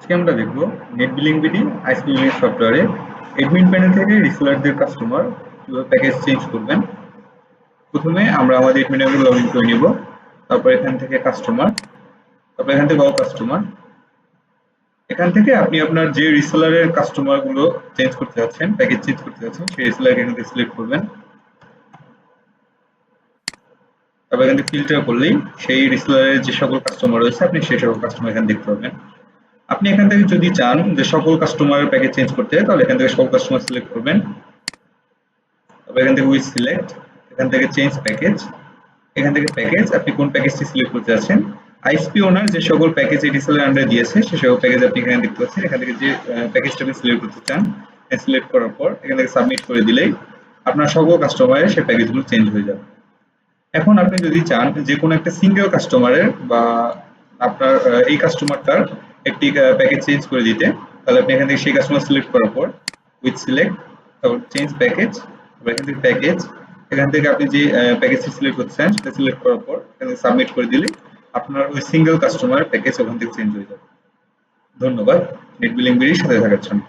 আজকে আমরা দেখব net billing BD ISP billing সফটওয়্যারে এডমিন প্যানেল থেকে রিসেলারদের কাস্টমার কীভাবে প্যাকেজ চেঞ্জ করবেন। প্রথমে আমরা আমাদের এডমিন প্যানেল লগ ইন করে নিব, তারপর এখান থেকে কাস্টমার তারপর এখান থেকে অল কাস্টমার এখান থেকে আপনি আপনার যে রিসেলারের কাস্টমারগুলো চেঞ্জ করতে যাচ্ছেন প্যাকেজ চেঞ্জ করতে যাচ্ছেন, সেই রিসেলারকে এখান থেকে সিলেক্ট করবেন। তারপর এখান থেকে ফিল্টার করলেই সেই রিসেলারের যে সকল কাস্টমার রয়েছে, আপনি সেই সকল কাস্টমার এখানে দেখতে পাবেন আপনি এখান থেকে যদি চান যে সকল কাস্টমারের প্যাকেজ চেঞ্জ করতে, তাহলে এখান থেকে সকল কাস্টমার সিলেক্ট করবেন। তারপর এখান থেকে উইথ সিলেক্ট এখান থেকে চেঞ্জ প্যাকেজ এখান থেকে প্যাকেজ আপনি কোন প্যাকেজটি সিলেক্ট করতে যাচ্ছেন। আইএসপি ওনার যে সকল প্যাকেজ এই রিসেলার আন্ডারে দিয়েছে, সে সকল প্যাকেজ আপনি এখানে দেখতে পাচ্ছেন। এখান থেকে যে প্যাকেজটা আপনি সিলেক্ট করতে চান সিলেক্ট করার পর এখান থেকে সাবমিট করে দিলেই আপনার সকল কাস্টমারের সেই প্যাকেজগুলো চেঞ্জ হয়ে যাবে। এখন আপনি যদি চান যে কোনো একটা সিঙ্গেল কাস্টমারের বা আপনার এই কাস্টমারটার একটি প্যাকেজ চেঞ্জ করে দিতে। তাহলে আপনি এখান থেকে সেই কাস্টমার সিলেক্ট করার পর উইথ সিলেক্ট তারপর চেঞ্জ প্যাকেজ তারপর এখান থেকে প্যাকেজ এখান থেকে আপনি যে প্যাকেজটি সিলেক্ট করতে চান সেটা সিলেক্ট করার পর এখান থেকে সাবমিট করে দিলে আপনার ওই সিঙ্গেল কাস্টমার প্যাকেজ ওখান থেকে চেঞ্জ হয়ে যাবে। ধন্যবাদ। নেট বিলিং বিডির সাথে থাকার জন্য।